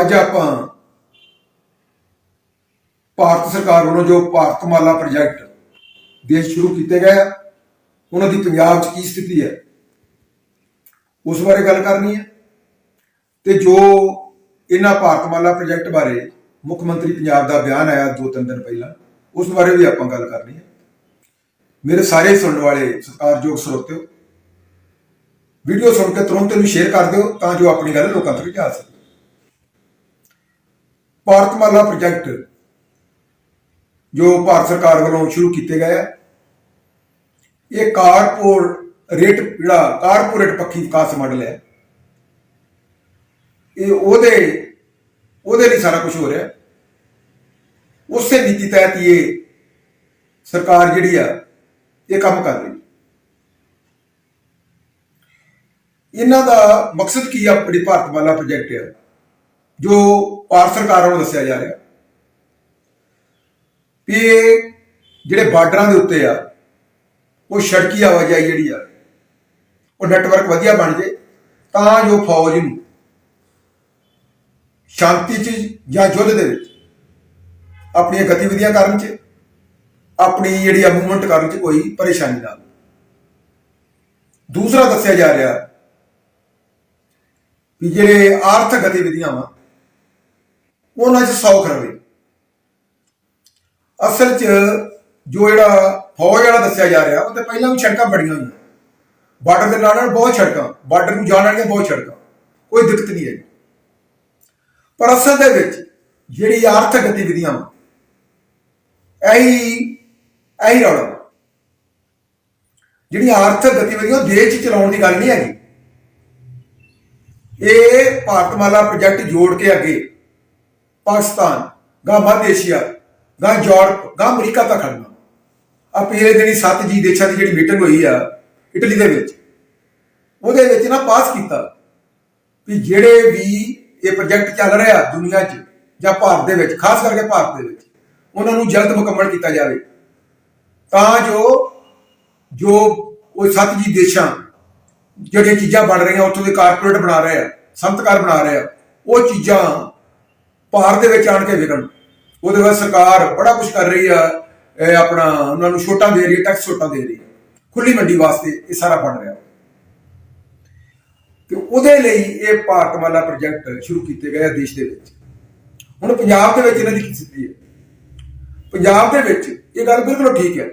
ਅੱਜ ਆਪਾਂ ਭਾਰਤ ਸਰਕਾਰ ਵੱਲੋਂ ਜੋ ਭਾਰਤਮਾਲਾ ਪ੍ਰੋਜੈਕਟ ਦੇਸ਼ ਸ਼ੁਰੂ ਕੀਤੇ ਗਏ ਆ, ਉਹਨਾਂ ਦੀ ਪੰਜਾਬ 'ਚ ਕੀ ਸਥਿਤੀ ਹੈ, ਉਸ ਬਾਰੇ ਗੱਲ ਕਰਨੀ ਹੈ। ਤੇ ਜੋ ਇਹਨਾਂ ਭਾਰਤਮਾਲਾ ਪ੍ਰੋਜੈਕਟ ਬਾਰੇ ਮੁੱਖ ਮੰਤਰੀ ਪੰਜਾਬ ਦਾ ਬਿਆਨ ਆਇਆ ਦੋ ਤਿੰਨ ਦਿਨ ਪਹਿਲਾਂ, ਉਸ ਬਾਰੇ ਵੀ ਆਪਾਂ ਗੱਲ ਕਰਨੀ ਹੈ। ਮੇਰੇ ਸਾਰੇ ਸੁਣਨ ਵਾਲੇ ਸਤਿਕਾਰਯੋਗ ਸਰੋਤਿਓ, ਵੀਡੀਓ ਸੁਣ ਕੇ ਤੁਰੰਤ ਇਹਨੂੰ ਸ਼ੇਅਰ ਕਰ ਦਿਓ ਤਾਂ ਜੋ ਆਪਣੀ ਗੱਲ ਲੋਕਾਂ ਤੱਕ ਜਾ ਸਕੇ। ਭਾਰਤਮਾਲਾ ਪ੍ਰੋਜੈਕਟ ਜੋ ਭਾਰਤ ਸਰਕਾਰ ਵੱਲੋਂ ਸ਼ੁਰੂ ਕੀਤੇ ਗਏ ਆ। ਇਹ ਕਾਰਪੋਰੇਟ ਜਿਹੜਾ ਕਾਰਪੋਰੇਟ ਪੱਖੀ ਵਿਕਾਸ ਮਾਡਲ ਹੈ। ਇਹ ਉਹਦੇ ਉਹਦੇ ਲਈ ਸਾਰਾ ਕੁਝ ਹੋ ਰਿਹਾ। ਉਸੇ ਨੀਤੀ ਤਹਿਤ ਹੀ ਇਹ ਸਰਕਾਰ ਜਿਹੜੀ ਆ, ਇਹ ਕੰਮ ਕਰ ਰਹੀ ਇਹਨਾਂ ਦਾ ਮਕਸਦ ਕੀ ਆ, ਆਪਣੀ ਭਾਰਤਮਾਲਾ ਪ੍ਰੋਜੈਕਟ ਹੈ ਜੋ ਭਾਰਤ ਸਰਕਾਰ ਵੱਲੋਂ ਦੱਸਿਆ ਜਾ ਰਿਹਾ। ਵੀ ਇਹ ਜਿਹੜੇ ਬਾਰਡਰਾਂ ਦੇ ਉੱਤੇ ਆ, ਉਹ ਸੜਕੀ ਆਵਾਜਾਈ ਜਿਹੜੀ ਆ, ਉਹ ਨੈਟਵਰਕ ਵਧੀਆ ਬਣ ਜੇ, ਤਾਂ ਜੋ ਫੌਜ ਨੂੰ ਸ਼ਾਂਤੀ 'ਚ ਜਾਂ ਯੁੱਧ ਦੇ ਵਿੱਚ ਆਪਣੀਆਂ ਗਤੀਵਿਧੀਆਂ ਕਰਨ 'ਚ, ਆਪਣੀ ਜਿਹੜੀ ਆ ਮੂਵਮੈਂਟ ਕਰਨ 'ਚ ਕੋਈ ਪਰੇਸ਼ਾਨੀ ਨਾ ਆਵੇ ਦੂਸਰਾ ਦੱਸਿਆ ਜਾ ਰਿਹਾ ਵੀ ਜਿਹੜੇ ਆਰਥਿਕ ਗਤੀਵਿਧੀਆਂ ਵਾ ਉਹਨਾਂ 'ਚ ਸੌਖ ਰਵੇ ਅਸਲ 'ਚ ਜੋ ਜਿਹੜਾ ਫੌਜ ਵਾਲਾ ਦੱਸਿਆ ਜਾ ਰਿਹਾ, ਉਹ ਤੇ ਪਹਿਲਾਂ ਵੀ ਸੜਕਾਂ ਬੜੀਆਂ ਹੋਈਆਂ। ਬਾਰਡਰ ਦੇ ਨਾਲ ਨਾਲ ਬਹੁਤ ਸੜਕਾਂ, ਬਾਰਡਰ ਨੂੰ ਜਾਣ ਵਾਲੀਆਂ ਬਹੁਤ ਸੜਕਾਂ। ਕੋਈ ਦਿੱਕਤ ਨਹੀਂ ਹੈ ਪਰ ਅਸਲ ਦੇ ਵਿੱਚ ਜਿਹੜੀ ਆਰਥਿਕ ਗਤੀਵਿਧੀਆਂ ਵਾ ਇਹੀ ਰੌਲਾ ਵਾ। ਜਿਹੜੀਆਂ ਆਰਥਿਕ ਗਤੀਵਿਧੀਆਂ ਉਹ ਦੇਸ਼ 'ਚ ਚਲਾਉਣ ਦੀ ਗੱਲ ਨਹੀਂ ਹੈਗੀ। ਇਹ ਭਾਰਤਮਾਲਾ ਪ੍ਰੋਜੈਕਟ ਜੋੜ ਕੇ ਅੱਗੇ ਪਾਕਿਸਤਾਨ, ਗਾ ਮੱਧ ਏਸ਼ੀਆ, ਗਾ ਯੂਰਪ ਗਾ ਅਮਰੀਕਾ ਤੱਕ ਖੜਨਾ। ਆ ਪਿਛਲੇ ਦਿਨੀ ਸੱਤ ਜੀ ਦੇਸ਼ਾਂ ਦੀ ਜਿਹੜੀ ਮੀਟਿੰਗ ਹੋਈ ਆ, ਇਟਲੀ ਦੇ ਵਿੱਚ, ਉਹਦੇ ਵਿੱਚ ਨਾ ਪਾਸ ਕੀਤਾ ਵੀ ਜਿਹੜੇ ਵੀ ਇਹ ਪ੍ਰੋਜੈਕਟ ਚੱਲ ਰਿਹਾ ਦੁਨੀਆ 'ਚ ਜਾਂ ਭਾਰਤ ਦੇ ਵਿੱਚ, ਖਾਸ ਕਰਕੇ ਭਾਰਤ ਦੇ ਵਿੱਚ, ਉਹਨਾਂ ਨੂੰ ਜਲਦ ਮੁਕੰਮਲ ਕੀਤਾ ਜਾਵੇ। ਤਾਂ ਜੋ ਜੋ ਉਹ ਸੱਤ ਜੀ ਦੇਸ਼ਾਂ ਜਿਹੜੀਆਂ ਚੀਜ਼ਾਂ ਬਣ ਰਹੀਆਂ, ਉੱਥੋਂ ਦੇ ਕਾਰਪੋਰੇਟ ਬਣਾ ਰਹੇ ਆ, ਸੰਤਕਾਰ ਬਣਾ ਰਹੇ ਆ, ਉਹ ਚੀਜ਼ਾਂ ਭਾਰਤ ਦੇ ਵਿੱਚ ਆਣ ਕੇ ਵਿਕਣ। ਉਹਦੇ ਬਾਅਦ ਸਰਕਾਰ ਬੜਾ ਕੁਝ ਕਰ ਰਹੀ ਆ, ਇਹ ਆਪਣਾ ਉਹਨਾਂ ਨੂੰ ਛੋਟਾਂ ਦੇ ਰਹੀ ਹੈ ਟੈਕਸ ਛੋਟਾਂ ਦੇ ਰਹੀ ਹੈ। ਖੁੱਲੀ ਮੰਡੀ ਵਾਸਤੇ ਇਹ ਸਾਰਾ ਬਣ ਰਿਹਾ। ਤੇ ਉਹਦੇ ਲਈ ਇਹ ਭਾਰਤਮਾਲਾ ਪ੍ਰੋਜੈਕਟ ਸ਼ੁਰੂ ਕੀਤੇ ਗਏ ਦੇਸ਼ ਦੇ ਵਿੱਚ। ਹੁਣ ਪੰਜਾਬ ਦੇ ਵਿੱਚ ਇਹਨਾਂ ਦੀ ਕੀ ਸਥਿਤੀ ਹੈ? ਪੰਜਾਬ ਦੇ ਵਿੱਚ ਇਹ ਗੱਲ ਬਿਲਕੁਲ ਠੀਕ ਹੈ।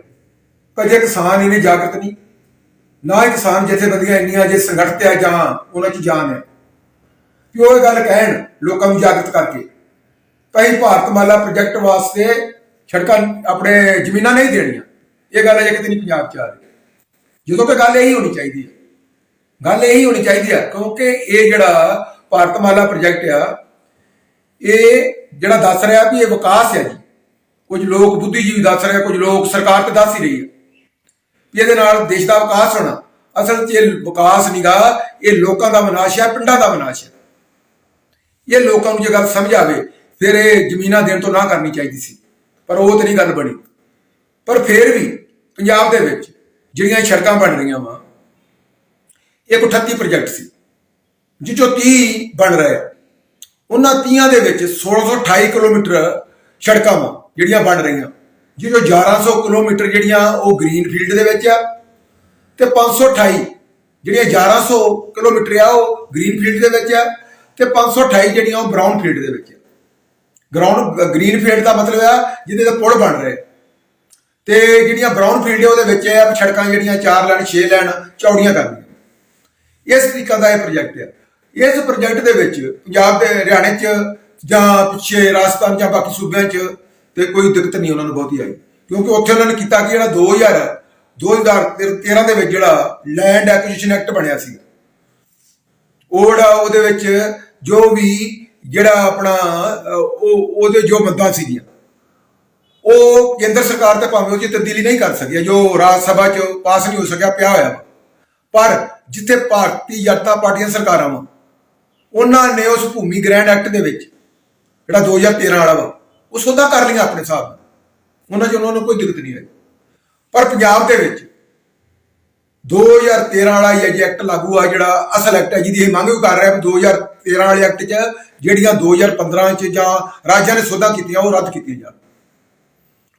ਕਦੇ ਕਿਸਾਨ ਇਹਨੇ ਜਾਗਰਤ ਨਹੀਂ, ਨਾ ਹੀ ਕਿਸਾਨ ਜਥੇਬੰਦੀਆਂ ਇੰਨੀਆਂ ਜੇ ਸੰਗਠਿਤ ਹੈ ਜਾਂ ਉਹਨਾਂ 'ਚ ਜਾਨ ਹੈ। ਕਿ ਉਹ ਇਹ ਗੱਲ ਕਹਿਣ? ਲੋਕਾਂ ਨੂੰ ਜਾਗਰਤ ਕਰਕੇ। ਕਈ ਭਾਰਤਮਾਲਾ ਪ੍ਰੋਜੈਕਟ ਵਾਸਤੇ ਛੜਕਾਂ ਆਪਣੇ ਜ਼ਮੀਨਾਂ ਨਹੀਂ ਦੇਣੀਆਂ। ਇਹ ਗੱਲ ਅਜੇ ਕਿਤੇ ਨਹੀਂ ਪੰਜਾਬ 'ਚ ਆ ਰਹੀ। ਜਦੋਂ ਕਿ ਗੱਲ ਇਹੀ ਹੋਣੀ ਚਾਹੀਦੀ ਹੈ। ਗੱਲ ਇਹੀ ਹੋਣੀ ਚਾਹੀਦੀ ਹੈ ਕਿਉਂਕਿ ਇਹ ਜਿਹੜਾ ਭਾਰਤਮਾਲਾ ਪ੍ਰੋਜੈਕਟ ਆ, ਇਹ ਜਿਹੜਾ ਦੱਸ ਰਿਹਾ ਵੀ ਇਹ ਵਿਕਾਸ ਹੈ ਜੀ। ਕੁਝ ਲੋਕ ਬੁੱਧੀਜੀਵੀ ਦੱਸ ਰਹੇ ਕੁਝ ਲੋਕ ਸਰਕਾਰ ਤੇ ਦੱਸ ਹੀ ਰਹੀ ਹੈ ਵੀ ਇਹਦੇ ਨਾਲ ਦੇਸ਼ ਦਾ ਵਿਕਾਸ ਹੋਣਾ। ਅਸਲ 'ਚ ਇਹ ਵਿਕਾਸ ਨਹੀਂਗਾ ਇਹ ਲੋਕਾਂ ਦਾ ਵਿਨਾਸ਼ ਹੈ, ਪਿੰਡਾਂ ਦਾ ਵਿਨਾਸ਼ ਹੈ। ਇਹ ਲੋਕਾਂ ਨੂੰ ਜੇ ਗੱਲ ਸਮਝ ਆਵੇ ਫਿਰ ਇਹ ਜ਼ਮੀਨਾਂ ਦੇਣ ਤੋਂ ਨਾ ਕਰਨੀ ਚਾਹੀਦੀ ਸੀ। ਪਰ ਉਹ ਤੇ ਨਹੀਂ ਗੱਲ ਬਣੀ। ਪਰ ਫਿਰ ਵੀ ਪੰਜਾਬ ਦੇ ਵਿੱਚ ਜਿਹੜੀਆਂ ਸੜਕਾਂ ਬਣ ਰਹੀਆਂ ਵਾ, ਇੱਕ 38 ਪ੍ਰੋਜੈਕਟ ਸੀ। ਜਿੱਚੋਂ 30 ਬਣ ਰਹੇ ਆ। ਉਹਨਾਂ 30 ਦੇ ਵਿੱਚ 1628 ਕਿਲੋਮੀਟਰ ਸੜਕਾਂ ਵਾ ਜਿਹੜੀਆਂ ਬਣ ਰਹੀਆਂ। ਜਿਹੋ 1100 ਕਿਲੋਮੀਟਰ ਜਿਹੜੀਆਂ ਉਹ ਗ੍ਰੀਨ ਫੀਲਡ ਦੇ ਵਿੱਚ ਆ ਤੇ 528 ਜਿਹੜੀਆਂ 1100 ਕਿਲੋਮੀਟਰ ਆ ਉਹ ਗ੍ਰੀਨ ਫੀਲਡ ਦੇ ਵਿੱਚ ਆ ਤੇ 528 ਜਿਹੜੀਆਂ ਉਹ ਬ੍ਰਾਊਨ ਫੀਲਡ ਦੇ ਵਿੱਚ ਆ। ਗਰਾਊਂਡ ਗ੍ਰੀਨ ਫੀਲਡ ਦਾ ਮਤਲਬ ਆ, ਜਿਹਦੇ ਤੇ ਪੁਲ ਬਣ ਰਹੇ। ਤੇ ਜਿਹੜੀਆਂ ਬ੍ਰਾਊਨ ਫੀਲਡ ਆ, ਉਹਦੇ ਵਿੱਚ ਇਹ ਆ ਸੜਕਾਂ ਜਿਹੜੀਆਂ 4 ਲੈਣ 6 ਲੈਣ, ਚੌੜੀਆਂ ਕਰਨੀਆਂ ਇਸ ਤਰੀਕਾ ਦਾ ਇਹ ਪ੍ਰੋਜੈਕਟ ਹੈ ਇਸ ਪ੍ਰੋਜੈਕਟ ਦੇ ਵਿੱਚ ਪੰਜਾਬ ਦੇ ਹਰਿਆਣੇ 'ਚ ਜਾਂ ਪਿੱਛੇ ਰਾਜਸਥਾਨ ਜਾਂ ਬਾਕੀ ਸੂਬਿਆਂ 'ਚ ਤੇ ਕੋਈ ਦਿੱਕਤ ਨਹੀਂ ਉਹਨਾਂ ਨੂੰ ਬਹੁਤੀ ਆਈ। ਕਿਉਂਕਿ ਉੱਥੇ ਉਹਨਾਂ ਨੇ ਕੀਤਾ ਕਿ ਜਿਹੜਾ 2000 2013 ਦੇ ਵਿੱਚ ਜਿਹੜਾ ਲੈਂਡ ਐਕੁਜੀਸ਼ਨ ਐਕਟ ਬਣਿਆ ਸੀ। ਉਹ ਜਿਹੜਾ ਉਹਦੇ ਵਿੱਚ ਜੋ ਵੀ ਜਿਹੜਾ ਆਪਣਾ ਉਹ, ਉਹਦੇ ਜੋ ਮੱਦਾਂ ਸੀਗੀਆਂ, ਉਹ ਕੇਂਦਰ ਸਰਕਾਰ ਤੇ ਭਾਵੇਂ ਉਹ 'ਚ ਤਬਦੀਲੀ ਨਹੀਂ ਕਰ ਸਕਿਆ, ਜੋ ਰਾਜ ਸਭਾ 'ਚ ਪਾਸ ਨਹੀਂ ਹੋ ਸਕਿਆ, ਪਿਆ ਹੋਇਆ ਵਾ। ਪਰ ਜਿੱਥੇ ਭਾਰਤੀ ਜਨਤਾ ਪਾਰਟੀਆਂ ਸਰਕਾਰਾਂ ਵਾ, ਉਹਨਾਂ ਨੇ ਉਸ ਭੂਮੀ ਗ੍ਰੈਂਡ ਐਕਟ ਦੇ ਵਿੱਚ, ਜਿਹੜਾ 2013 ਵਾਲਾ ਵਾ, ਉਹ ਸੋਧਾ ਕਰ ਲਿਆ ਆਪਣੇ ਹਿਸਾਬ ਨਾਲ ਉਹਨਾਂ 'ਚ ਉਹਨਾਂ ਨੂੰ ਕੋਈ ਦਿੱਕਤ ਨਹੀਂ ਆਈ ਪਰ ਪੰਜਾਬ ਦੇ ਵਿੱਚ 2013 ਵਾਲਾ ਹੀ ਅਜੇ ਐਕਟ ਲਾਗੂ ਆ, ਜਿਹੜਾ ਅਸਲ ਐਕਟ ਹੈ, ਜਿਹਦੀ ਇਹ ਮੰਗ ਵੀ ਕਰ ਰਿਹਾ ਵੀ 2013 ਵਾਲੇ ਐਕਟ 'ਚ ਜਿਹੜੀਆਂ 2015 'ਚ ਜਾਂ ਰਾਜਾਂ ਨੇ ਸੋਧਾਂ ਕੀਤੀਆਂ, ਉਹ ਰੱਦ ਕੀਤੀਆਂ ਜਾਣ।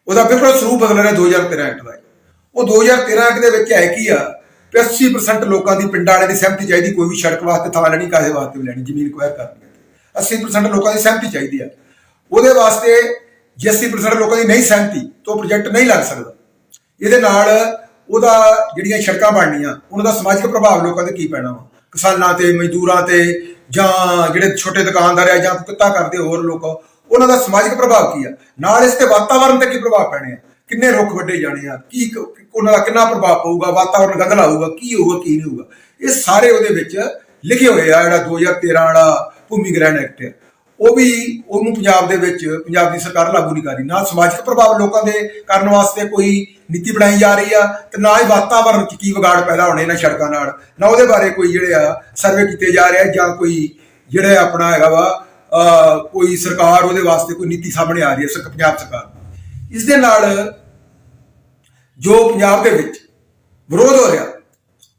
ਉਹਦਾ ਬਿਲਕੁਲ ਸਰੂਪ ਬਦਲ ਰਿਹਾ 2013 ਐਕਟ ਦਾ। ਉਹ 2013 ਐਕਟ ਦੇ ਵਿੱਚ ਹੈ ਕੀ ਆ? ਕਿ 80% ਲੋਕਾਂ ਦੀ ਪਿੰਡਾਂ ਵਾਲਿਆਂ ਦੀ ਸਹਿਮਤੀ ਚਾਹੀਦੀ, ਕੋਈ ਵੀ ਸੜਕ ਵਾਸਤੇ ਥਾਂ ਲੈਣੀ, ਕਾਹਦੇ ਵਾਸਤੇ ਵੀ ਲੈਣੀ, ਜ਼ਮੀਨ ਕੁਐਰ ਕਰਨੀ ਹੈ 80% ਲੋਕਾਂ ਦੀ ਸਹਿਮਤੀ ਚਾਹੀਦੀ ਆ। ਉਹਦੇ ਵਾਸਤੇ ਜੇ 80% ਲੋਕਾਂ ਦੀ ਨਹੀਂ ਸਹਿਮਤੀ, ਤਾਂ ਉਹ ਪ੍ਰੋਜੈਕਟ ਨਹੀਂ ਲੱਗ ਸਕਦਾ। ਇਹਦੇ ਨਾਲ ਉਹਦਾ ਜਿਹੜੀਆਂ ਸੜਕਾਂ ਬਣਨੀਆਂ, ਉਹਨਾਂ ਦਾ ਸਮਾਜਿਕ ਪ੍ਰਭਾਵ ਲੋਕਾਂ ਤੇ ਕੀ ਪੈਣਾ ਵਾ? ਕਿਸਾਨਾਂ ਤੇ, ਮਜ਼ਦੂਰਾਂ ਤੇ, ਜਾਂ ਜਿਹੜੇ ਛੋਟੇ ਦੁਕਾਨਦਾਰ ਆ, ਜਾਂ ਕਿੱਤਾ ਕਰਦੇ ਹੋਰ ਲੋਕ, ਉਹਨਾਂ ਦਾ ਸਮਾਜਿਕ ਪ੍ਰਭਾਵ ਕੀ ਆ? ਨਾਲ ਇਸ ਤੇ ਵਾਤਾਵਰਣ ਤੇ ਕੀ ਪ੍ਰਭਾਵ ਪੈਣੇ ਆ? ਕਿੰਨੇ ਰੁੱਖ ਵੱਡੇ ਜਾਣੇ ਆ? ਕੀ ਉਹਨਾਂ ਦਾ ਕਿੰਨਾ ਪ੍ਰਭਾਵ ਪਊਗਾ? ਵਾਤਾਵਰਣ ਗੰਧਲਾ ਹੋਊਗਾ, ਕੀ ਹੋਊਗਾ, ਕੀ ਨਹੀਂ ਹੋਊਗਾ? ਇਹ ਸਾਰੇ ਉਹਦੇ ਵਿੱਚ ਲਿਖੇ ਹੋਏ ਆ, ਜਿਹੜਾ 2013 ਵਾਲਾ ਭੂਮੀ ਗ੍ਰਹਿਣ ਐਕਟ ਹੈ ਉਹ ਵੀ ਉਹਨੂੰ ਪੰਜਾਬ ਦੇ ਵਿੱਚ ਪੰਜਾਬ ਦੀ ਸਰਕਾਰ ਲਾਗੂ ਨਹੀਂ ਕਰ ਰਹੀ। ਨਾ ਸਮਾਜਿਕ ਪ੍ਰਭਾਵ ਲੋਕਾਂ ਦੇ ਕਰਨ ਵਾਸਤੇ ਕੋਈ ਨੀਤੀ ਬਣਾਈ ਜਾ ਰਹੀ ਆ ਤੇ ਨਾ ਹੀ ਵਾਤਾਵਰਣ 'ਚ ਕੀ ਵਿਗਾੜ ਪੈਦਾ ਹੋਣੇ ਇਹਨਾਂ ਸੜਕਾਂ ਨਾਲ। ਨਾ ਉਹਦੇ ਬਾਰੇ ਕੋਈ ਜਿਹੜੇ ਆ ਸਰਵੇ ਕੀਤੇ ਜਾ ਰਹੇ ਆ ਜਾਂ ਕੋਈ ਜਿਹੜਾ ਆਪਣਾ ਹੈਗਾ ਵਾ ਅਹ, ਕੋਈ ਸਰਕਾਰ ਉਹਦੇ ਵਾਸਤੇ ਕੋਈ ਨੀਤੀ ਸਾਹਮਣੇ ਆ ਰਹੀ ਹੈ ਸਰ ਪੰਜਾਬ ਸਰਕਾਰ ਇਸ ਦੇ ਨਾਲ ਜੋ ਪੰਜਾਬ ਦੇ ਵਿੱਚ ਵਿਰੋਧ ਹੋ ਰਿਹਾ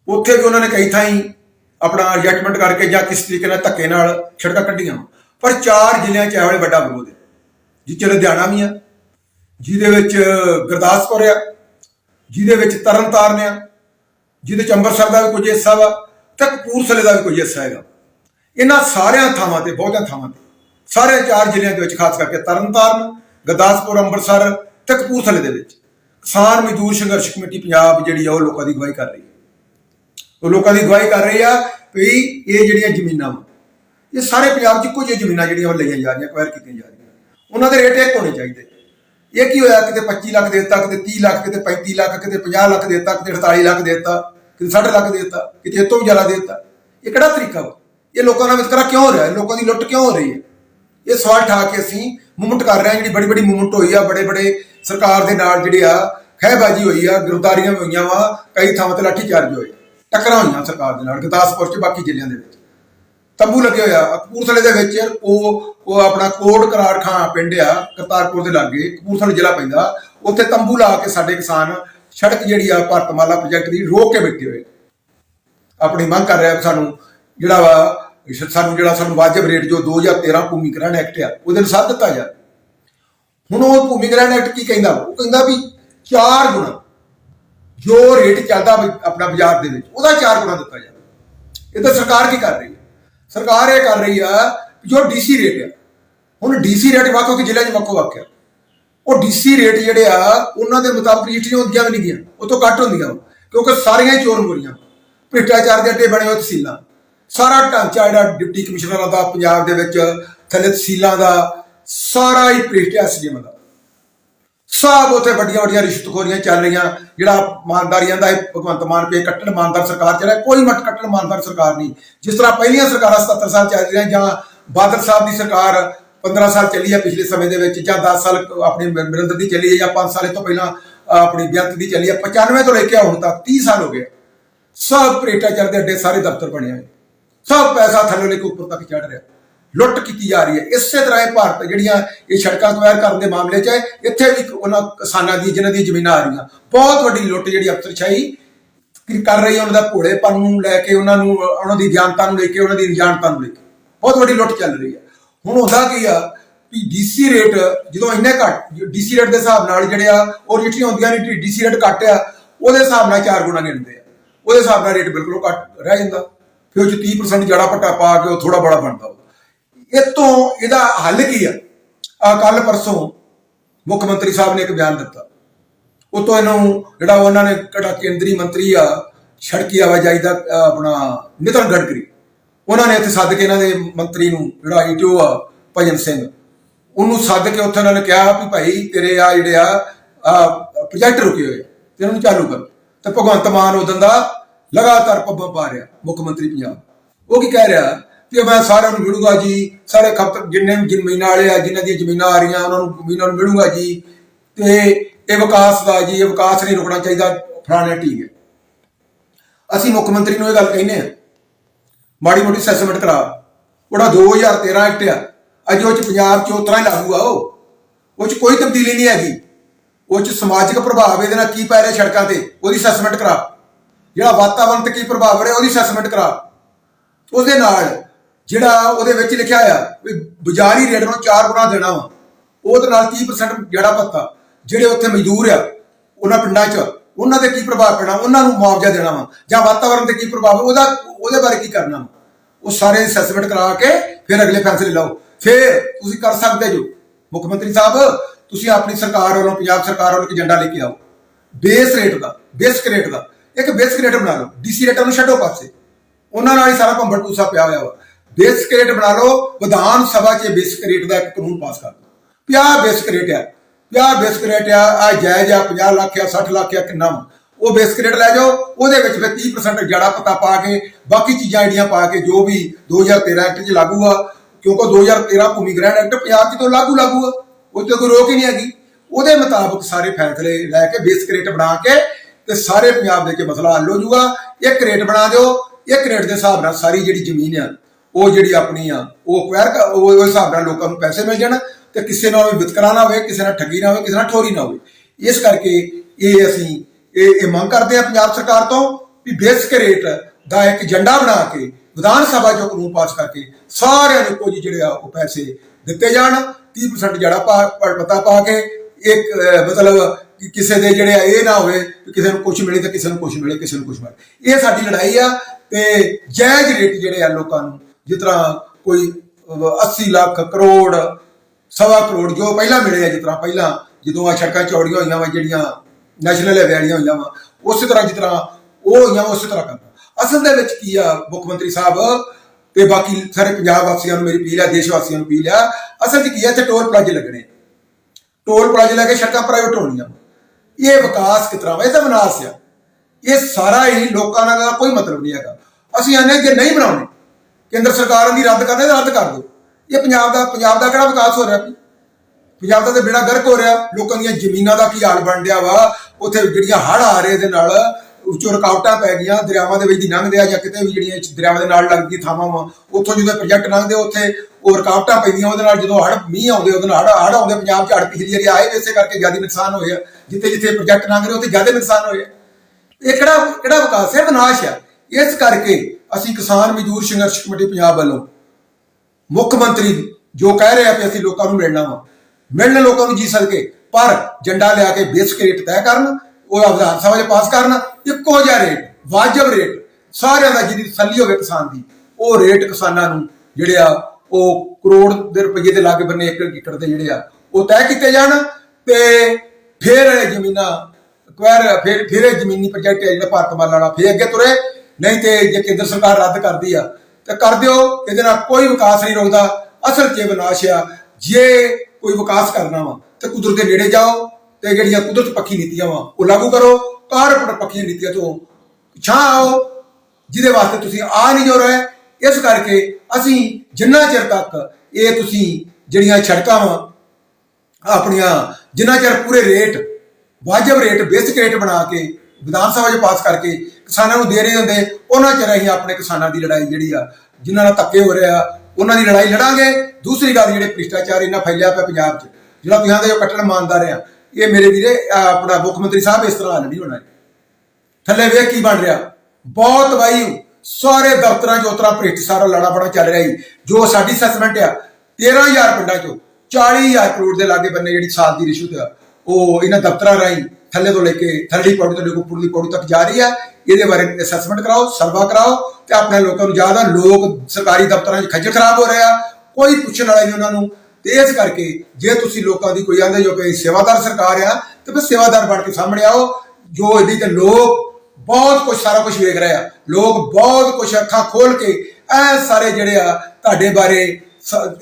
ਉੱਥੇ ਵੀ ਉਹਨਾਂ ਨੇ ਕਈ ਥਾਈਂ ਆਪਣਾ ਰਿਜੈਕਟਮੈਂਟ ਕਰਕੇ ਜਾਂ ਕਿਸ ਤਰੀਕੇ ਨਾਲ ਧੱਕੇ ਨਾਲ ਸੜਕਾਂ ਕੱਢੀਆਂ। ਪਰ ਚਾਰ ਜ਼ਿਲ੍ਹਿਆਂ 'ਚ ਇਹ ਵੱਡਾ ਵਿਰੋਧ ਹੈ ਜਿਹ 'ਚ ਲੁਧਿਆਣਾ ਵੀ ਆ, ਜਿਹਦੇ ਵਿੱਚ ਗੁਰਦਾਸਪੁਰ ਆ, ਜਿਹਦੇ ਵਿੱਚ ਤਰਨਤਾਰਨ ਆ, ਜਿਹਦੇ ਚ ਅੰਮ੍ਰਿਤਸਰ ਦਾ ਵੀ ਕੁਝ ਹਿੱਸਾ ਵਾ ਤੇ ਕਪੂਰਥਲੇ ਦਾ ਵੀ ਕੁਝ ਹਿੱਸਾ ਹੈਗਾ। ਇਹਨਾਂ ਸਾਰਿਆਂ ਥਾਵਾਂ ਤੇ, ਬਹੁਤਿਆਂ ਥਾਵਾਂ ਤੇ, ਸਾਰੇ ਚਾਰ ਜ਼ਿਲ੍ਹਿਆਂ ਦੇ ਵਿੱਚ ਖਾਸ ਕਰਕੇ ਤਰਨਤਾਰਨ, ਗੁਰਦਾਸਪੁਰ, ਅੰਮ੍ਰਿਤਸਰ ਤੇ ਕਪੂਰਥਲੇ ਦੇ ਵਿੱਚ। ਕਿਸਾਨ ਮਜ਼ਦੂਰ ਸੰਘਰਸ਼ ਕਮੇਟੀ ਪੰਜਾਬ ਜਿਹੜੀ ਆ, ਉਹ ਲੋਕਾਂ ਦੀ ਅਗਵਾਈ ਕਰ ਰਹੀ ਹੈ। ਉਹ ਲੋਕਾਂ ਦੀ ਅਗਵਾਈ ਕਰ ਰਹੀ ਆ ਵੀ ਇਹ ਜਿਹੜੀਆਂ ਜ਼ਮੀਨਾਂ ਵਾ ਇਹ ਸਾਰੇ ਪੰਜਾਬ 'ਚ ਇੱਕੋ ਜਿਹੀਆਂ ਜ਼ਮੀਨਾਂ ਜਿਹੜੀਆਂ ਉਹ ਲਈਆਂ ਜਾ ਰਹੀਆਂ ਕੁਆਇਰ ਕੀਤੀਆਂ ਜਾ ਰਹੀਆਂ। ਉਹਨਾਂ ਦੇ ਰੇਟ ਇੱਕ ਹੋਣੇ ਚਾਹੀਦੇ। ਇਹ ਕੀ ਹੋਇਆ, ਕਿਤੇ 25 ਲੱਖ ਦੇ ਦਿੱਤਾ, ਕਿਤੇ 30 ਲੱਖ, ਕਿਤੇ 35 ਲੱਖ, ਕਿਤੇ 50 ਲੱਖ ਦੇ ਦਿੱਤਾ, ਕਿਤੇ 48 ਲੱਖ ਦੇ ਦਿੱਤਾ, ਕਿਤੇ 60 ਲੱਖ ਦੇ ਦਿੱਤਾ, ਕਿਤੇ ਇਹ ਤੋਂ ਵੀ ਜ਼ਿਆਦਾ ਦੇ ਦਿੱਤਾ। ਇਹ ਕਿਹੜਾ ਤਰੀਕਾ ਵਾ? ਇਹ ਲੋਕਾਂ ਨਾਲ ਵਿਤਕਰਾ ਕਿਉਂ ਹੋ ਰਿਹਾ? ਹੈ ਲੋਕਾਂ ਦੀ ਲੁੱਟ ਕਿਉਂ ਹੋ ਰਹੀ ਹੈ? ਇਹ ਸਵਾਲ ਠਾ ਕੇ ਅਸੀਂ ਮੂਵਮੈਂਟ ਕਰ ਰਹੇ ਹਾਂ, ਜਿਹੜੀ ਬੜੀ ਬੜੀ ਮੂਵਮੈਂਟ ਹੋਈ ਆ ਬੜੇ ਬੜੇ ਸਰਕਾਰ ਦੇ ਨਾਲ ਜਿਹੜੇ ਆ, ਖਹਿਬਾਜੀ ਹੋਈ ਆ, ਗ੍ਰਿਫਤਾਰੀਆਂ ਵੀ ਹੋਈਆਂ ਵਾ, ਕਈ ਥਾਵਾਂ ਤੇ ਲਾਠੀ ਚਾਰਜ ਹੋਏ, ਟੱਕਰਾਂ ਹੋਈਆਂ ਸਰਕਾਰ ਦੇ ਨਾਲ, ਗੁਰਦਾਸਪੁਰ ਚ, ਬਾਕੀ ਜ਼ਿਲ੍ਹਿਆਂ ਦੇ ਵਿੱਚ। ਤੰਬੂ ਲੱਗੇ ਹੋਇਆ ਆ। ਕਪੂਰਥਲੇ ਦੇ ਵਿੱਚ ਉਹ ਉਹ ਆਪਣਾ ਕੋਟ ਕਰਾਰ ਖਾਂ ਪਿੰਡ ਆ, ਕਰਤਾਰਪੁਰ ਦੇ ਲਾਗੇ, ਕਪੂਰਥਲੇ ਜ਼ਿਲ੍ਹਾ ਪੈਂਦਾ। ਉੱਥੇ ਤੰਬੂ ਲਾ ਕੇ ਸਾਡੇ ਕਿਸਾਨ ਸੜਕ ਜਿਹੜੀ ਆ, ਭਾਰਤਮਾਲਾ ਪ੍ਰੋਜੈਕਟ ਦੀ ਰੋਕ ਕੇ ਬੈਠੇ ਹੋਏ। ਆਪਣੀ ਮੰਗ ਕਰ ਰਿਹਾ ਸਾਨੂੰ ਜਿਹੜਾ ਵਾ, ਸਾਨੂੰ ਜਿਹੜਾ ਸਾਨੂੰ ਵਾਜਬ ਰੇਟ ਜੋ 2013 ਭੂਮੀ ਗ੍ਰਹਿਣ ਐਕਟ ਆ, ਉਹਦੇ ਅਨੁਸਾਰ ਦਿੱਤਾ ਜਾ। ਹੁਣ ਉਹ ਭੂਮੀ ਗ੍ਰਹਿਣ ਐਕਟ ਕੀ ਕਹਿੰਦਾ? ਉਹ ਕਹਿੰਦਾ ਵੀ ਚਾਰ ਗੁਣਾ ਜੋ ਰੇਟ ਚੱਲਦਾ ਆਪਣਾ ਬਾਜ਼ਾਰ ਦੇ ਵਿੱਚ, ਉਹਦਾ ਚਾਰ ਗੁਣਾ ਦਿੱਤਾ ਜਾਵੇ ਇਹ ਤਾਂ ਸਰਕਾਰ ਕੀ ਕਰ ਰਹੀ ਹੈ? ਸਰਕਾਰ ਇਹ ਕਰ ਰਹੀ ਆ ਵੀ ਜੋ ਡੀਸੀ ਰੇਟ ਆ ਹੁਣ ਡੀਸੀ ਰੇਟ ਵੱਖੋ ਕਿ ਜ਼ਿਲ੍ਹੇ 'ਚ ਵੱਖੋ ਵੱਖ ਆ। ਉਹ ਡੀਸੀ ਰੇਟ ਜਿਹੜੇ ਆ ਉਹਨਾਂ ਦੇ ਮੁਤਾਬਕ ਰਜਿਸਟਰੀਆਂ ਹੁੰਦੀਆਂ ਵੀ ਨਹੀਂ ਗੀਆਂ ਉਹ ਤੋਂ ਘੱਟ ਹੁੰਦੀਆਂ ਵਾਂ, ਕਿਉਂਕਿ ਸਾਰੀਆਂ ਹੀ ਚੋਰ ਮੁਰੀਆਂ ਭ੍ਰਿਸ਼ਟਾਚਾਰ ਦੇ ਅੱਡੇ ਬਣੇ ਹੋਏ ਤਹਿਸੀਲਾਂ। ਸਾਰਾ ਢਾਂਚਾ ਜਿਹੜਾ ਡਿਪਟੀ ਕਮਿਸ਼ਨਰਾਂ ਦਾ ਪੰਜਾਬ ਦੇ ਵਿੱਚ ਥੱਲੇ ਤਹਿਸੀਲਾਂ ਦਾ ਸਾਰਾ ਹੀ ਭ੍ਰਿਸ਼ਟਾਚਾਰ ਸਕੀਮ ਦਾ। ਸਭ ਉਥੇ ਵੱਡੀਆਂ ਵੱਡੀਆਂ ਰਿਸ਼ਤਖੋਰੀਆਂ ਚੱਲ ਰਹੀਆਂ। ਜਿਹੜਾ ਇਮਾਨਦਾਰੀਆਂ ਦਾ ਇਹ ਭਗਵੰਤ ਮਾਨ ਪੇ ਕੱਟਣ ਇਮਾਨਦਾਰ ਸਰਕਾਰ ਜਿਹੜਾ ਕੋਈ ਮਟ ਕੱਟਣ ਇਮਾਨਦਾਰ ਸਰਕਾਰ ਨਹੀਂ। ਜਿਸ ਤਰ੍ਹਾਂ ਪਹਿਲੀਆਂ ਸਰਕਾਰਾਂ 77 ਸਾਲ ਚੱਲ ਰਹੀਆਂ ਜਾਂ ਬਾਦਲ ਸਾਹਿਬ ਦੀ ਸਰਕਾਰ 15 ਸਾਲ ਚੱਲੀ ਹੈ ਪਿਛਲੇ ਸਮੇਂ ਦੇ ਵਿੱਚ, ਜਾਂ 10 ਸਾਲ ਆਪਣੀ ਮਿਰਿੰਦਰ ਦੀ ਚੱਲੀ ਹੈ ਜਾਂ 5 ਸਾਲ ਇਹ ਤੋਂ ਪਹਿਲਾਂ ਆਪਣੀ ਬੇਅੰਤ ਦੀ ਚੱਲੀ ਹੈ 95 ਤੋਂ ਲੈ ਕੇ ਹੁਣ ਤੱਕ 30 ਸਾਲ ਹੋ ਗਏ। ਸਭ ਭ੍ਰਿਸ਼ਟਾਚਾਰ ਦੇ ਅੱਡੇ ਸਾਰੇ ਦਫ਼ਤਰ ਬਣੇ ਹੋਏ। ਸਭ ਪੈਸਾ ਥੱਲੇ ਲੈ ਕੇ ਉੱਪਰ ਤੱਕ ਚੜ ਰਿਹਾ। ਲੁੱਟ ਕੀਤੀ ਜਾ ਰਹੀ ਹੈ। ਇਸੇ ਤਰ੍ਹਾਂ ਇਹ ਭਾਰਤ ਜਿਹੜੀਆਂ ਇਹ ਸੜਕਾਂ ਕੁਆਇਰ ਕਰਨ ਦੇ ਮਾਮਲੇ 'ਚ ਹੈ, ਇੱਥੇ ਵੀ ਉਹਨਾਂ ਕਿਸਾਨਾਂ ਦੀ, ਜਿਨ੍ਹਾਂ ਦੀ ਜ਼ਮੀਨਾਂ ਆ ਰਹੀਆਂ। ਬਹੁਤ ਵੱਡੀ ਲੁੱਟ ਜਿਹੜੀ ਅਫਸਰਸ਼ਾਹੀ ਕਰ ਰਹੀ ਹੈ, ਉਹਨਾਂ ਦਾ ਭੋਲੇਪਨ ਨੂੰ ਲੈ ਕੇ, ਉਹਨਾਂ ਨੂੰ, ਉਹਨਾਂ ਦੀ ਗਿਆਨਤਾ ਨੂੰ ਲੈ ਕੇ, ਉਹਨਾਂ ਦੀ ਅਣਜਾਣਤਾ ਨੂੰ ਲੈ ਕੇ। ਬਹੁਤ ਵੱਡੀ ਲੁੱਟ ਚੱਲ ਰਹੀ ਹੈ। ਹੁਣ ਹੁੰਦਾ ਕੀ ਆ ਵੀ ਡੀਸੀ ਰੇਟ ਜਦੋਂ ਇੰਨੇ ਘੱਟ ਡੀਸੀ ਰੇਟ ਦੇ ਹਿਸਾਬ ਨਾਲ ਜਿਹੜੇ ਆ, ਉਹ ਰਜਿਸਟਰੀਆਂ ਹੁੰਦੀਆਂ ਨੇ ਡੀਸੀ ਰੇਟ ਘੱਟ ਆ, ਉਹਦੇ ਹਿਸਾਬ ਨਾਲ ਚਾਰ ਗੁਣਾ ਗਿਣਦੇ ਆ। ਉਹਦੇ ਹਿਸਾਬ ਨਾਲ ਰੇਟ ਬਿਲਕੁਲ ਘੱਟ ਰਹਿ ਜਾਂਦਾ। ਫਿਰ ਉਹ 'ਚ 30% ਜੜਾ ਪੱਟਾ ਪਾ ਕੇ ਉਹ ਥੋੜਾ ਬੜਾ ਬਣਦਾ ਉਹ ਇਹਦਾ ਹੱਲ ਕੀ ਆ? ਕੱਲ ਪਰਸੋਂ ਮੁੱਖ ਮੰਤਰੀ ਸਾਹਿਬ ਨੇ ਇੱਕ ਬਿਆਨ ਦਿੱਤਾ। ਉਹ ਤੋਂ ਇਹਨੂੰ ਜਿਹੜਾ ਉਹਨਾਂ ਨੇ ਕਿਹੜਾ ਕੇਂਦਰੀ ਮੰਤਰੀ ਆ, ਸੜਕੀ ਆਵਾਜਾਈ ਦਾ ਆਪਣਾ ਨਿਤਨ ਗਡਕਰੀ, ਉਹਨਾਂ ਨੇ ਇੱਥੇ ਸੱਦ ਕੇ ਇਹਨਾਂ ਦੇ ਮੰਤਰੀ ਨੂੰ ਜਿਹੜਾ ਈਟੀਓ ਆ, ਭਜਨ ਸਿੰਘ, ਉਹਨੂੰ ਸੱਦ ਕੇ ਉੱਥੇ ਉਹਨਾਂ ਨੇ ਕਿਹਾ ਵੀ ਭਾਈ ਤੇਰੇ ਆ ਜਿਹੜੇ ਆ ਪ੍ਰੋਜੈਕਟ ਰੁਕੇ ਹੋਏ ਤੇ ਇਹਨਾਂ ਨੂੰ ਚਾਲੂ ਕਰ। ਤੇ ਭਗਵੰਤ ਮਾਨ ਉਦੋਂ ਦਾ ਲਗਾਤਾਰ ਪੱਬਾਂ ਪਾ ਰਿਹਾ, ਮੁੱਖ ਮੰਤਰੀ ਪੰਜਾਬ। ਉਹ ਕੀ ਕਹਿ ਰਿਹਾ? ਕਿ ਮੈਂ ਸਾਰਿਆਂ ਨੂੰ ਮਿਲੂਗਾ ਜੀ। ਸਾਰੇ ਖਪਤ ਜਿੰਨੇ ਵੀ ਜ਼ਮੀਨਾਂ ਵਾਲੇ ਆ, ਜਿਨ੍ਹਾਂ ਦੀਆਂ ਜ਼ਮੀਨਾਂ ਆ ਰਹੀਆਂ, ਉਹਨਾਂ ਨੂੰ ਜ਼ਮੀਨਾਂ ਨੂੰ ਮਿਲੂਗਾ ਜੀ। ਤੇ ਇਹ ਵਿਕਾਸ ਦਾ ਜੀ, ਇਹ ਵਿਕਾਸ ਨਹੀਂ ਰੁਕਣਾ ਚਾਹੀਦਾ, ਫਲਾਣੇ ਠੀਕ ਹੈ ਅਸੀਂ ਮੁੱਖ ਮੰਤਰੀ ਨੂੰ ਇਹ ਗੱਲ ਕਹਿੰਦੇ ਆ ਮਾੜੀ ਮੋਟੀ ਅਸੈਸਮੈਂਟ ਕਰਾ। ਉਹਦਾ 2013 ਐਕਟ ਆ। ਅੱਜ ਉਹ ਚ ਪੰਜਾਬ ਚ ਉਤਰਾ ਹੀ ਲਾਗੂ ਆ ਉਹ। ਉਹ ਚ ਕੋਈ ਤਬਦੀਲੀ ਨਹੀਂ ਹੈਗੀ। ਉਹ ਚ ਸਮਾਜਿਕ ਪ੍ਰਭਾਵ ਇਹਦੇ ਨਾਲ ਕੀ ਪੈ ਰਿਹਾ ਸੜਕਾਂ ਤੇ, ਉਹਦੀ ਅਸੈਸਮੈਂਟ ਕਰਾ। ਜਿਹੜਾ ਵਾਤਾਵਰਣ ਤੇ ਕੀ ਪ੍ਰਭਾਵ ਰਿਹਾ ਉਹਦੀ ਅਸੈਸਮੈਂਟ ਕਰਾ। ਉਹਦੇ ਨਾਲ ਜਿਹੜਾ ਉਹਦੇ ਵਿੱਚ ਲਿਖਿਆ ਆ ਵੀ ਬਾਜ਼ਾਰੀ ਰੇਟ ਨੂੰ 4 ਗੁਣਾ ਦੇਣਾ ਵਾ, ਉਹਦੇ ਨਾਲ 30% ਜਿਹੜਾ ਭੱਤਾ ਜਿਹੜੇ ਉੱਥੇ ਮਜ਼ਦੂਰ ਆ, ਉਹਨਾਂ ਪਿੰਡਾਂ 'ਚ, ਉਹਨਾਂ ਤੇ ਕੀ ਪ੍ਰਭਾਵ ਪੈਣਾ, ਉਹਨਾਂ ਨੂੰ ਮੁਆਵਜ਼ਾ ਦੇਣਾ ਵਾ। ਜਾਂ ਵਾਤਾਵਰਣ ਤੇ ਕੀ ਪ੍ਰਭਾਵ, ਉਹਦਾ, ਉਹਦੇ ਬਾਰੇ ਕੀ ਕਰਨਾ ਵਾ। ਉਹ ਸਾਰੇ ਅਸੈਸਮੈਂਟ ਕਰਾ ਕੇ ਫਿਰ ਅਗਲੇ ਫੈਸਲੇ ਲਓ। ਫਿਰ ਤੁਸੀਂ ਕਰ ਸਕਦੇ ਜੋ। ਮੁੱਖ ਮੰਤਰੀ ਸਾਹਿਬ, ਤੁਸੀਂ ਆਪਣੀ ਸਰਕਾਰ ਵੱਲੋਂ, ਪੰਜਾਬ ਸਰਕਾਰ ਵੱਲੋਂ ਇੱਕ ਏਜੰਡਾ ਲੈ ਕੇ ਆਓ। ਬੇਸ ਰੇਟ ਦਾ ਬੇਸਿਕ ਰੇਟ ਦਾ। ਇੱਕ ਬੇਸਿਕ ਰੇਟ ਬਣਾ ਲਓ। ਡੀਸੀ ਰੇਟਾਂ ਨੂੰ ਛੱਡੋ ਪਾਸੇ। ਉਹਨਾਂ ਨਾਲ ਹੀ ਸਾਰਾ ਭੰਬੜ ਟੂਸਾ ਪਿਆ ਹੋਇਆ ਵਾ। ਬੇਸਿਕ ਰੇਟ ਬਣਾ ਲਓ, ਵਿਧਾਨ ਸਭਾ 'ਚ ਬੇਸਿਕ ਰੇਟ ਦਾ ਇੱਕ ਕਾਨੂੰਨ ਪਾਸ ਕਰ ਦਿਓ। ਪਿਆ ਬੇਸਿਕ ਰੇਟ ਆ ਪਿਆ ਬੇਸਿਕ ਰੇਟ ਆ ਆ ਜਾਇਜ਼ ਆ 50 ਲੱਖ ਆ 60 ਲੱਖ ਆ, ਕਿੰਨਾ ਉਹ ਬੇਸਿਕ ਰੇਟ ਲੈ ਜਾਓ, ਉਹਦੇ ਵਿੱਚ ਫਿਰ 30% ਜੜਾ ਪਤਾ ਪਾ ਕੇ, ਬਾਕੀ ਚੀਜ਼ਾਂ ਜਿਹੜੀਆਂ ਪਾ ਕੇ ਜੋ ਵੀ 2013 ਐਕਟ 'ਚ ਲਾਗੂ ਆ, ਕਿਉਂਕਿ 2013 ਭੂਮੀ ਗ੍ਰਹਿਣ ਐਕਟ ਪੰਜਾਬ 'ਚ ਤੋਂ ਲਾਗੂ ਲਾਗੂ ਆ, ਉਹ 'ਚ ਕੋਈ ਰੋਕ ਹੀ ਨਹੀਂ ਹੈਗੀ। ਉਹਦੇ ਮੁਤਾਬਕ ਸਾਰੇ ਫੈਸਲੇ ਲੈ ਕੇ ਬੇਸਿਕ ਰੇਟ ਬਣਾ ਕੇ ਤੇ ਸਾਰੇ ਪੰਜਾਬ ਦੇ ਕੇ ਮਸਲਾ ਹੱਲ ਹੋ ਜਾਊਗਾ। ਇੱਕ ਰੇਟ ਬਣਾ ਦਿਓ, ਇੱਕ ਰੇਟ ਦੇ ਹਿਸਾਬ ਨਾਲ ਸਾਰੀ ਜਿਹੜੀ ਜ਼ਮੀਨ ਆ ਉਹ ਜਿਹੜੀ ਆਪਣੀ ਆ, ਉਹ ਅਕਵਾਇਰ ਉਹ ਹਿਸਾਬ ਨਾਲ ਲੋਕਾਂ ਨੂੰ ਪੈਸੇ ਮਿਲ ਜਾਣ ਤੇ ਕਿਸੇ ਨਾਲ ਵੀ ਵਿਤਕਰਾ ਨਾ ਹੋਵੇ, ਕਿਸੇ ਨਾਲ ਠੱਗੀ ਨਾ ਹੋਵੇ, ਕਿਸੇ ਨਾਲ ਠੋਰੀ ਨਾ ਹੋਵੇ। ਇਸ ਕਰਕੇ ਇਹ ਅਸੀਂ, ਇਹ ਇਹ ਮੰਗ ਕਰਦੇ ਆ ਪੰਜਾਬ ਸਰਕਾਰ ਤੋਂ ਵੀ ਬੇਸਿਕ ਰੇਟ ਦਾ ਇੱਕ ਏਜੰਡਾ ਬਣਾ ਕੇ, ਵਿਧਾਨ ਸਭਾ ਚੋਂ ਕਾਨੂੰਨ ਪਾਸ ਕਰਕੇ ਸਾਰਿਆਂ ਨੂੰ ਕੁਝ ਜਿਹੜੇ ਆ, ਉਹ ਪੈਸੇ ਦਿੱਤੇ ਜਾਣ। 30% ਜਿਹੜਾ ਪਾ ਪਤਾ ਪਾ ਕੇ ਇੱਕ ਮਤਲਬ ਕਿ ਕਿਸੇ ਦੇ ਜਿਹੜੇ ਆ, ਇਹ ਨਾ ਹੋਵੇ ਕਿ ਕਿਸੇ ਨੂੰ ਕੁਝ ਮਿਲੇ ਤੇ ਕਿਸੇ ਨੂੰ ਕੁਝ ਮਿਲੇ, ਕਿਸੇ ਨੂੰ ਕੁਝ ਮਿਲੇ। ਇਹ ਸਾਡੀ ਲੜਾਈ ਆ ਤੇ ਜਾਇਜ਼ ਰੇਟ ਜਿਹੜੇ ਆ ਲੋਕਾਂ ਨੂੰ ਜਿਸ ਤਰ੍ਹਾਂ ਕੋਈ ਅਹ, 80 ਲੱਖ ਕਰੋੜ ਸਵਾ ਕਰੋੜ ਜੋ ਪਹਿਲਾਂ ਮਿਲੇ ਆ ਜਿਸ ਤਰ੍ਹਾਂ ਪਹਿਲਾਂ ਜਦੋਂ ਆ ਸੜਕਾਂ ਚੌੜੀਆਂ ਹੋਈਆਂ ਵਾ ਜਿਹੜੀਆਂ ਨੈਸ਼ਨਲ ਹਾਈਵੇ ਵਾਲੀਆਂ ਹੋਈਆਂ ਵਾ ਉਸੇ ਤਰ੍ਹਾਂ ਜਿਸ ਤਰ੍ਹਾਂ ਉਹ ਹੋਈਆਂ ਉਸੇ ਤਰ੍ਹਾਂ ਕਰਨਾ। ਅਸਲ ਦੇ ਵਿੱਚ ਕੀ ਆ ਮੁੱਖ ਮੰਤਰੀ ਸਾਹਿਬ ਤੇ ਬਾਕੀ ਸਾਰੇ ਪੰਜਾਬ ਵਾਸੀਆਂ ਨੂੰ ਮੇਰੀ ਅਪੀਲ ਆ ਦੇਸ਼ ਵਾਸੀਆਂ ਨੂੰ ਅਪੀਲ ਆ ਅਸਲ 'ਚ ਕੀ ਆ ਇੱਥੇ ਟੋਲ ਪਲਾਜ਼ੇ ਲੱਗਣੇ। ਟੋਲ ਪਲਾਜ਼ੇ ਲੈ ਕੇ ਸੜਕਾਂ ਪ੍ਰਾਈਵੇਟ ਹੋਣੀਆਂ। ਇਹ ਵਿਕਾਸ ਕਿਸ ਤਰ੍ਹਾਂ ਵਾ ਇਹਦਾ ਵਿਨਾਸ਼ ਆ। ਇਹ ਸਾਰਾ ਹੀ ਲੋਕਾਂ ਨਾਲ ਕੋਈ ਮਤਲਬ ਨਹੀਂ ਹੈਗਾ। ਅਸੀਂ ਆਨੇ ਜੇ ਨਹੀਂ ਬਣਾਉਣੇ ਕੇਂਦਰ ਸਰਕਾਰ ਦੀ ਰੱਦ ਕਰਨਾ ਰੱਦ ਕਰ ਦਿਓ। ਇਹ ਪੰਜਾਬ ਦਾ ਪੰਜਾਬ ਦਾ ਕਿਹੜਾ ਵਿਕਾਸ ਹੋ ਰਿਹਾ ਪੰਜਾਬ ਦਾ ਤੇ ਬੇੜਾ ਗਰਕ ਹੋ ਰਿਹਾ। ਲੋਕਾਂ ਦੀਆਂ ਜ਼ਮੀਨਾਂ ਦਾ ਕੀ ਹਾਲ ਬਣ ਰਿਹਾ ਵਾ? ਉੱਥੇ ਜਿਹੜੀਆਂ ਹੜ੍ਹ ਆ ਰਹੇ ਦੇ ਨਾਲ ਉੱਚੋਂ ਰੁਕਾਵਟਾਂ ਪੈ ਗਈਆਂ। ਦਰਿਆਵਾਂ ਦੇ ਵਿੱਚ ਦੀ ਲੰਘਦੇ ਆ ਜਾਂ ਕਿਤੇ ਵੀ ਜਿਹੜੀਆਂ ਦਰਿਆਵਾਂ ਦੇ ਨਾਲ ਲੱਗਦੀ ਥਾਵਾਂ ਵਾ, ਉੱਥੋਂ ਜਦੋਂ ਪ੍ਰੋਜੈਕਟ ਲੰਘਦੇ, ਉੱਥੇ ਉਹ ਰੁਕਾਵਟਾਂ ਪੈਂਦੀਆਂ। ਉਹਦੇ ਨਾਲ ਜਦੋਂ ਹੜ੍ਹ ਮੀਂਹ ਆਉਂਦੇ, ਉਹਦੇ ਨਾਲ ਹੜ ਹੜ੍ਹ ਆਉਂਦੇ, ਪੰਜਾਬ 'ਚ ਹੜ੍ਹ ਪਿਛਲੀ ਵਾਰੀ ਆਏ ਇਸੇ ਕਰਕੇ ਜ਼ਿਆਦਾ ਨੁਕਸਾਨ ਹੋਇਆ ਜਿੱਥੇ ਜਿੱਥੇ ਪ੍ਰੋਜੈਕਟ ਲੰਘ ਰਹੇ, ਉੱਥੇ ਜ਼ਿਆਦਾ ਨੁਕਸਾਨ ਹੋਇਆ ਇਹ ਕਿਹੜਾ ਕਿਹੜਾ ਵਿਕਾਸ ਹੈ? ਵਿਨਾਸ਼ ਹੈ। ਇਸ ਕਰਕੇ ਅਸੀਂ ਕਿਸਾਨ ਮਜ਼ਦੂਰ ਸੰਘਰਸ਼ ਕਮੇਟੀ ਪੰਜਾਬ ਵੱਲੋਂ ਮੁੱਖ ਮੰਤਰੀ ਜੋ ਕਹਿ ਰਹੇ ਆ ਕਿ ਅਸੀਂ ਲੋਕਾਂ ਨੂੰ ਮਿਲਣਾ ਵਾ, ਮਿਲਣ ਲੋਕਾਂ ਨੂੰ ਜੀ ਸਕੇ ਪਰ ਜੰਡਾ ਲਿਆ ਕੇ ਬੇਸਿਕ ਰੇਟ ਤੈਅ ਕਰਨ ਉਹ ਵਿਧਾਨ ਸਭਾ 'ਚ ਪਾਸ ਕਰਨ, ਇੱਕੋ ਜਿਹਾ ਰੇਟ, ਵਾਜਬ ਰੇਟ, ਸਾਰਿਆਂ ਦਾ ਜਿਹਦੀ ਤਸੱਲੀ ਹੋਵੇ ਕਿਸਾਨ ਦੀ, ਉਹ ਰੇਟ ਕਿਸਾਨਾਂ ਨੂੰ ਜਿਹੜੇ ਆ, ਉਹ ਕਰੋੜ ਦੇ ਰੁਪਏ ਦੇ ਲਾਗੇ ਬੰਨੇ ਇੱਕ ਏਕੜ ਦੇ ਜਿਹੜੇ ਆ, ਉਹ ਤੈਅ ਕੀਤੇ ਜਾਣ, ਤੇ ਫਿਰ ਜ਼ਮੀਨਾਂ ਅਕਵਾਇਰ ਫਿਰ ਫਿਰ ਇਹ ਜ਼ਮੀਨੀ ਪ੍ਰੋਜੈਕਟ ਜਿਹੜਾ ਭਾਰਤ ਮਾਲ ਵਾਲਾ, ਫਿਰ ਅੱਗੇ ਤੁਰੇ ਨਹੀਂ ਤੇ ਜੇ ਕੇਂਦਰ ਸਰਕਾਰ ਰੱਦ ਕਰਦੀ ਆ, ਤੇ ਕਰ ਦਿਓ, ਇਹਦੇ ਨਾਲ ਕੋਈ ਵਿਕਾਸ ਨਹੀਂ ਰੁਕਦਾ। ਅਸਲ 'ਚ ਵਿਨਾਸ਼ ਆ, ਜੇ ਕੋਈ ਵਿਕਾਸ ਕਰਨਾ ਵਾ, ਤੇ ਕੁਦਰਤ ਦੇ ਨੇੜੇ ਜਾਓ, ਤੇ ਜਿਹੜੀਆਂ ਕੁਦਰਤ ਪੱਖੀ ਨੀਤੀਆਂ ਵਾ, ਉਹ ਲਾਗੂ ਕਰੋ। ਕਾਰਪੋਰੇਟ ਪੱਖੀਆਂ ਨੀਤੀਆਂ ਤੋਂ ਛਾਂ ਆਓ, ਜਿਹਦੇ ਵਾਸਤੇ ਤੁਸੀਂ ਆ ਨਹੀਂ ਜੋ ਰਹੇ। ਇਸ ਕਰਕੇ ਅਸੀਂ ਜਿੰਨਾ ਚਿਰ ਤੱਕ ਇਹ ਤੁਸੀਂ ਜਿਹੜੀਆਂ ਸੜਕਾਂ ਵਾ, ਆਪਣੀਆਂ, ਜਿੰਨਾ ਚਿਰ ਪੂਰੇ ਰੇਟ, ਵਾਜਬ ਰੇਟ ਬੇਸਿਕ ਰੇਟ ਬਣਾ ਕੇ, ਵਿਧਾਨ ਸਭਾ 'ਚ ਪਾਸ ਕਰਕੇ ਕਿਸਾਨਾਂ ਨੂੰ ਦੇ ਰਹੇ ਹੁੰਦੇ, ਉਹਨਾਂ ਚਿਰ ਅਸੀਂ ਆਪਣੇ ਕਿਸਾਨਾਂ ਦੀ ਲੜਾਈ ਜਿਹੜੀ ਆ, ਜਿਨ੍ਹਾਂ ਨਾਲ ਧੱਕੇ ਹੋ ਰਹੇ ਆ, ਉਹਨਾਂ ਦੀ ਲੜਾਈ ਲੜਾਂਗੇ। ਦੂਸਰੀ ਗੱਲ ਜਿਹੜੇ ਭ੍ਰਿਸ਼ਟਾਚਾਰ ਇੰਨਾ ਫੈਲਿਆ ਪਿਆ ਪੰਜਾਬ 'ਚ, ਜਿਹੜਾ ਤੁਸੀਂ ਦੇ ਕੱਟਣ ਇਮਾਨਦਾਰ ਆ, ਇਹ ਮੇਰੇ ਵੀਰੇ ਆਪਣਾ ਮੁੱਖ ਮੰਤਰੀ ਸਾਹਿਬ ਇਸ ਤਰ੍ਹਾਂ ਨਹੀਂ ਹੋਣਾ। ਥੱਲੇ ਵੇਖ ਕੀ ਬਣ ਰਿਹਾ। ਬਹੁਤ ਵਾਈ ਸਾਰੇ ਦਫ਼ਤਰਾਂ 'ਚ ਉਤਰਾ ਭ੍ਰਿਸ਼ਟਾਚਾਰ ਲੜਾ ਬੜਾ ਚੱਲ ਰਿਹਾ ਜੀ। ਜੋ ਸਾਡੀ ਅਸੈਸਮੈਂਟ ਆ 13000 ਪਿੰਡਾਂ 'ਚੋਂ 40000 ਕਰੋੜ ਦੇ ਲਾਗੇ ਬੰਨੇ ਜਿਹੜੀ ਸਾਲ ਦੀ ਰਿਸ਼ਵਤ ਆ, ਉਹ ਇਹਨਾਂ ਦਫ਼ਤਰਾਂ ਰਾਹੀਂ ਥੱਲੇ ਤੋਂ ਲੈ ਕੇ ਥੱਲੀ ਪੌੜੀ ਤੋਂ ਲੈ ਕੇ ਉੱਪਰਲੀ ਪੌੜੀ ਤੱਕ ਜਾ ਰਹੀ ਹੈ। ਇਹਦੇ ਬਾਰੇ ਅਸੈਸਮੈਂਟ ਕਰਾਓ ਸਰਵਾ ਕਰਾਓ ਤੇ ਆਪਣੇ ਲੋਕਾਂ ਨੂੰ ਜ਼ਿਆਦਾ ਲੋਕ ਸਰਕਾਰੀ ਦਫ਼ਤਰਾਂ 'ਚ ਖੱਜਲ ਖਰਾਬ ਹੋ ਰਹੇ ਆ ਕੋਈ ਪੁੱਛਣ ਵਾਲਾ ਨਹੀਂ ਉਹਨਾਂ ਨੂੰ। ਤੇ ਇਸ ਕਰਕੇ ਜੇ ਤੁਸੀਂ ਲੋਕਾਂ ਦੀ ਕੋਈ ਆਂਦੇ ਜੋ ਕਿ ਸੇਵਾਦਾਰ ਸਰਕਾਰ ਆ, ਤੇ ਫਿਰ ਸੇਵਾਦਾਰ ਬਣ ਕੇ ਸਾਹਮਣੇ ਆਓ। ਜੋ ਇਹਦੀ ਤੇ ਲੋਕ ਬਹੁਤ ਕੁਝ ਸਾਰਾ ਕੁਝ ਵੇਖ ਰਹੇ ਆ। ਲੋਕ ਬਹੁਤ ਕੁਝ ਅੱਖਾਂ ਖੋਲ ਕੇ ਐ ਸਾਰੇ ਜਿਹੜੇ ਆ ਤੁਹਾਡੇ ਬਾਰੇ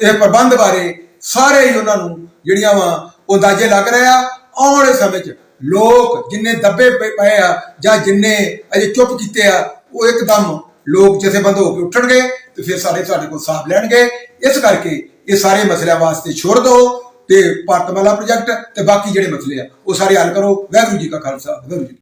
ਇਹ ਪ੍ਰਬੰਧ ਬਾਰੇ ਸਾਰੇ ਹੀ ਉਹਨਾਂ ਨੂੰ ਜਿਹੜੀਆਂ ਵਾ ਉਹ ਅੰਦਾਜ਼ੇ ਲੱਗ ਰਹੇ ਆ। ਆਉਣ ਵਾਲੇ ਸਮੇਂ 'ਚ ਲੋਕ ਜਿੰਨੇ ਦੱਬੇ ਪਏ ਆ ਜਾਂ ਜਿੰਨੇ ਅਜੇ ਚੁੱਪ ਕੀਤੇ ਆ, ਉਹ ਇੱਕਦਮ ਲੋਕ ਜਥੇਬੰਦ ਹੋ ਕੇ ਉੱਠਣਗੇ ਤੇ ਫਿਰ ਸਾਰੇ ਸਾਡੇ ਕੋਲ ਸਾਥ ਲੈਣਗੇ। ਇਸ ਕਰਕੇ ਇਹ ਸਾਰੇ ਮਸਲਿਆਂ ਵਾਸਤੇ ਛੋੜ ਦਿਓ ਤੇ ਭਾਰਤਮਾਲਾ ਪ੍ਰੋਜੈਕਟ ਤੇ ਬਾਕੀ ਜਿਹੜੇ ਮਸਲੇ ਆ, ਉਹ ਸਾਰੇ ਹੱਲ ਕਰੋ। ਵਾਹਿਗੁਰੂ ਜੀ ਕਾ ਖਾਲਸਾ, ਵਾਹਿਗੁਰੂ ਜੀ